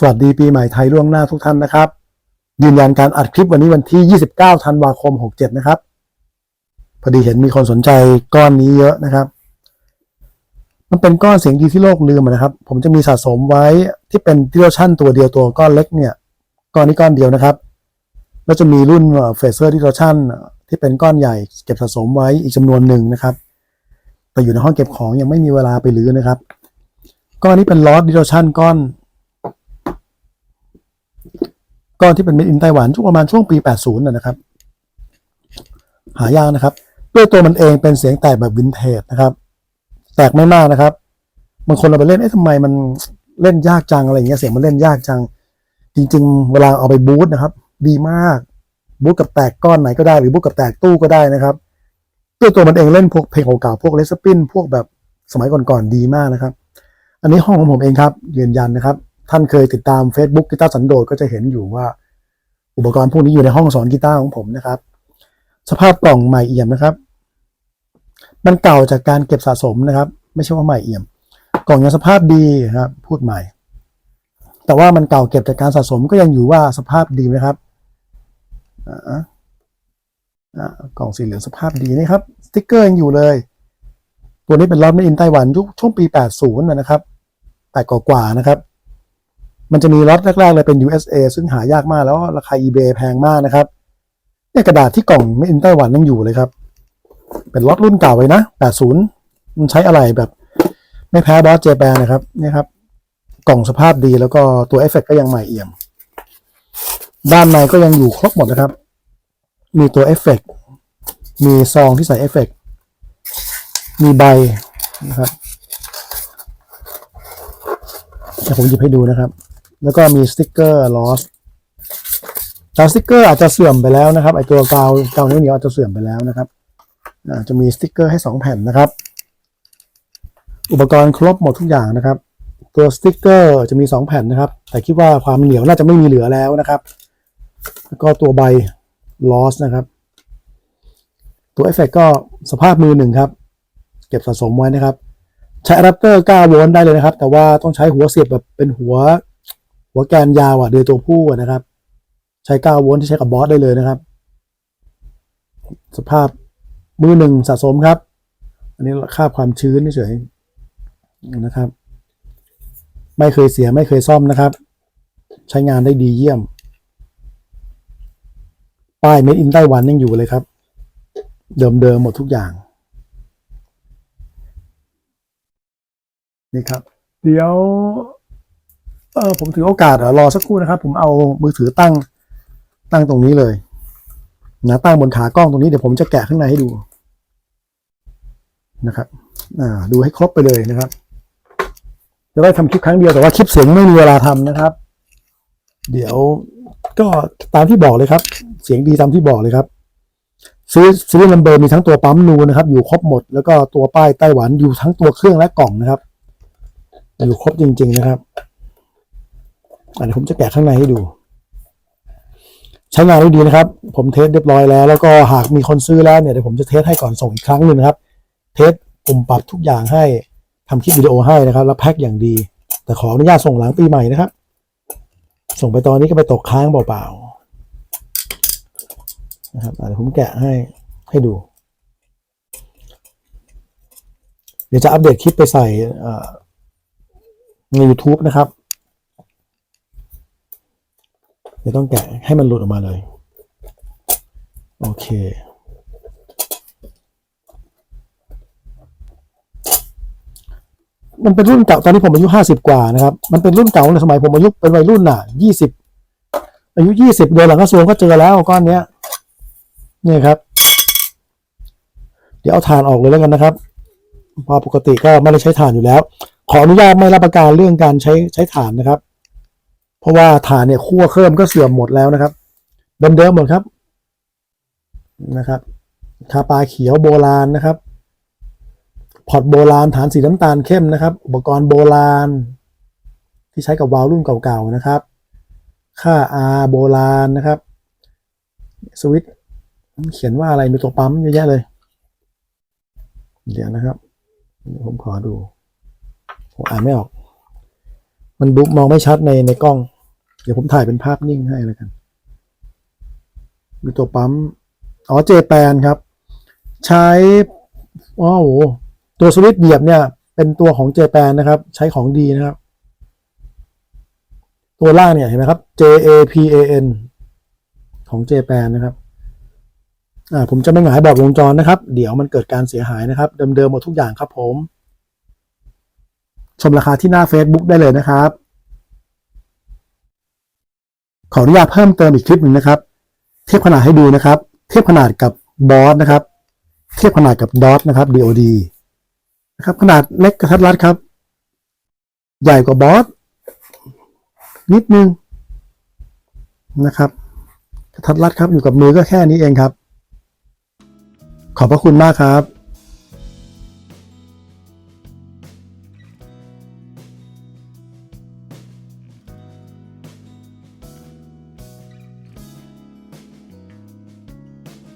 สวัสดีปีใหม่ไทยล่วงหน้าทุกท่านนะครับ ยืนยันการอัดคลิปวันนี้วันที่ 29 ธันวาคม 67 นะครับ พอดีเห็นมีคนสนใจก้อนนี้เยอะนะครับ มันเป็นก้อนเสียงดีที่โลกลืมนะครับ ผมจะมีสะสมไว้ที่เป็นดิโลชั่นตัวเดียวตัวก้อนเล็กเนี่ย ก้อนนี้ก้อนเดียวนะครับ แล้วจะมีรุ่นเฟเซอร์ดิโลชั่นที่เป็นก้อนใหญ่เก็บสะสมไว้อีกจำนวนหนึ่งนะครับ แต่อยู่ในห้องเก็บของยังไม่มีเวลาไปรื้อนะครับ ก้อนนี้เป็นลอสดิโลชั่นก้อน ก้อนที่เป็นเม็ดอินไต้หวันช่วงประมาณช่วงปี 80นะนะครับ หายากนะครับ ด้วยตัวมันเองเป็นเสียงแตกแบบวินเทจนะครับ แตกไม่มากนะครับบางคนเราไปเล่นเอ๊ะทำไมมันเล่นยากจังอะไรอย่างเงี้ยเสียงมันเล่นยากจัง จริง ๆ เวลาเอาไปบูทนะครับ ดีมากบูทกับแตกก้อนไหนก็ได้หรือบูทกับแตกตู้ก็ได้นะครับด้วยตัวมันเองเล่นพวกเพลงเก่าๆพวกเลสปินพวกแบบสมัยก่อนๆดีมากนะครับ อันนี้ห้องของผมเองครับยืนยันนะครับ ท่านเคยติดตาม Facebook กีตาร์สันโดษก็จะเห็นอยู่ว่า อุปกรณ์พวกนี้อยู่ในห้องสอนกีตาร์ของผมนะครับ สภาพกล่องใหม่เอี่ยมนะครับ มันเก่าจากการเก็บสะสมนะครับ ไม่ใช่ว่าใหม่เอี่ยม กล่องยังสภาพดีครับพูดใหม่ แต่ว่ามันเก่าเก็บจากการสะสมก็ยังอยู่ว่าสภาพดีนะครับอ่าอ่ากล่องสีเหลืองสภาพดีนี่ครับสติ๊กเกอร์ยังอยู่เลย ตัวนี้เป็นล็อตในอินไต้หวันยุคช่วงปี 80 นะครับแต่กว่าๆนะครับ มันจะมีล็อตแรกๆเลยเป็น USA ซึ่งหายากมากแล้วราคา eBay แพงมากนะครับเนี่ยกระดาษที่กล่องไม่อินไต้หวันยังอยู่เลยครับ เป็นล็อตรุ่นเก่าเลยนะ 80 มันใช้อะไรแบบไม่แพ้บอสเจแปนนะครับเนี่ยครับ กล่องสภาพดีแล้วก็ตัวเอฟเฟกก็ยังใหม่เอี่ยม ด้านในก็ยังอยู่ครบหมดนะครับ มีตัวเอฟเฟกมีซองที่ใส่เอฟเฟกมีใบนะครับเดี๋ยวผมหยิบให้ดูนะครับ แล้วก็มีสติกเกอร์ลอสแต่สติกเกอร์อาจจะเสื่อมไปแล้วนะครับไอตัวกาวกาวนิ้วเหนียวอาจจะเสื่อมไปแล้วนะครับอาจะมีสติกเกอร์ให้สองแผ่นนะครับ อุปกรณ์ครบหมดทุกอย่างนะครับ ตัวสติกเกอร์จะมีสองแผ่นนะครับ แต่คิดว่าความเหนียวน่าจะไม่มีเหลือแล้วนะครับแล้วก็ตัวใบลอสนะครับ ตัวเอฟเฟกก็สภาพมือหนึ่งครับ เก็บสะสมไว้นะครับ ใช้อะแดปเตอร์9โวลต์ได้เลยนะครับ แต่ว่าต้องใช้หัวเสียบแบบเป็นหัว หัวแกนยาวอะโดยตัวผู้อะนะครับ ใช้9โวลต์ที่ใช้กับบอสได้เลยนะครับ สภาพมือหนึ่งสะสมครับ อันนี้ค่าความชื้นเฉยนะครับ ไม่เคยเสียไม่เคยซ่อมนะครับ ใช้งานได้ดีเยี่ยม ป้าย Made in ไต้หวันยังอยู่เลยครับ เดิมๆหมดทุกอย่างนี่ครับ เดี๋ยว เออผมถือโอกาสรอสักครู่นะครับ ผมเอามือถือตั้งตั้งตรงนี้เลยนะตั้งบนขากล้องตรงนี้เดี๋ยวผมจะแกะข้างในให้ดูนะครับอ่าดูให้ครบไปเลยนะครับ จะได้ทำคลิปครั้งเดียวแต่ว่าคลิปเสียงไม่มีเวลาทำนะครับ เดี๋ยวก็ตามที่บอกเลยครับ เสียงดีตามที่บอกเลยครับซีซีรีส์นัมเบอร์มีทั้งตัวปั๊มนูนะครับ อยู่ครบหมด แล้วก็ตัวป้ายไต้หวันอยู่ทั้งตัวเครื่องและกล่องนะครับ อยู่ครบจริง ๆ นะครับ อันนี้ผมจะแกะข้างในให้ดู ใช้งานได้ดีนะครับ ผมเทสเรียบร้อยแล้ว แล้วก็หากมีคนซื้อแล้วเนี่ยเดี๋ยวผมจะเทสให้ก่อนส่งอีกครั้งหนึ่งนะครับ เทสปุ่มปรับทุกอย่างให้ทำคลิปวิดีโอให้นะครับ แล้วแพ็คอย่างดี แต่ขออนุญาตส่งหลังปีใหม่นะครับ ส่งไปตอนนี้ก็ไปตกค้างเปล่าๆนะครับเดี๋ยวผมแกะให้ให้ดู เดี๋ยวจะอัปเดตคลิปไปใส่ใน YouTube นะครับ เดี๋ยวต้องแกะให้มันหลุดออกมาเลย โอเค มันเป็นรุ่นเก่าตอนนี้ผมอายุห้าสิบกว่านะครับ มันเป็นรุ่นเก่าในสมัยผมอายุเป็นวัยรุ่นน่ะยี่สิบอายุยี่สิบเดือนหลังกระทรวงก็เจอแล้วก้อนเนี้ยนี่ครับ เดี๋ยวเอาถ่านออกเลยแล้วกันนะครับพอปกติก็ไม่ได้ใช้ถ่านอยู่แล้ว ขออนุญาตไม่รับประกันเรื่องการใช้ใช้ถ่านนะครับ เพราะว่าถ่านเนี่ยคั่วเครื่องก็เสื่อมหมดแล้วนะครับ เดิมๆหมดครับนะครับคาปาเขียวโบราณนะครับพอร์ตโบราณฐานสีน้ำตาลเข้มนะครับ อุปกรณ์โบราณ ที่ใช้กับวาล์วรุ่นเก่าๆนะครับ ค่า R โบราณนะครับ สวิตเขียนว่าอะไรมีตัวปั๊มเยอะแยะเลย เดี๋ยวนะครับ ผมขอดู ผมอ่านไม่ออก มันบุ๊กมองไม่ชัดในในกล้อง เดี๋ยวผมถ่ายเป็นภาพนิ่งให้แล้วกันมีตัวปั๊ม อ๋อเจแปนครับ ใช้อ๋อโหตัวสวิตช์เหยียบเนี่ย เป็นตัวของเจแปนนะครับ ใช้ของดีนะครับ ตัวล่างเนี่ยเห็นไหมครับ J A P A N ของเจแปนนะครับอ่าผมจะไม่หงายบอร์ดวงจรนะครับ เดี๋ยวมันเกิดการเสียหายนะครับ เดิมๆหมดทุกอย่างครับผม ชมราคาที่หน้า Facebook ได้เลยนะครับ ขออนุญาตเพิ่มเติมอีกคลิปหนึ่งนะครับ เทียบขนาดให้ดูนะครับ เทียบขนาดกับบอสนะครับ เทียบขนาดกับดอทนะครับ DOD นะครับ ขนาดเล็กกระทัดรัดครับ ใหญ่กว่าบอสนิดนึงนะครับกระทัดรัดครับอยู่กับมือก็แค่นี้เองครับ ขอบพระคุณมากครับ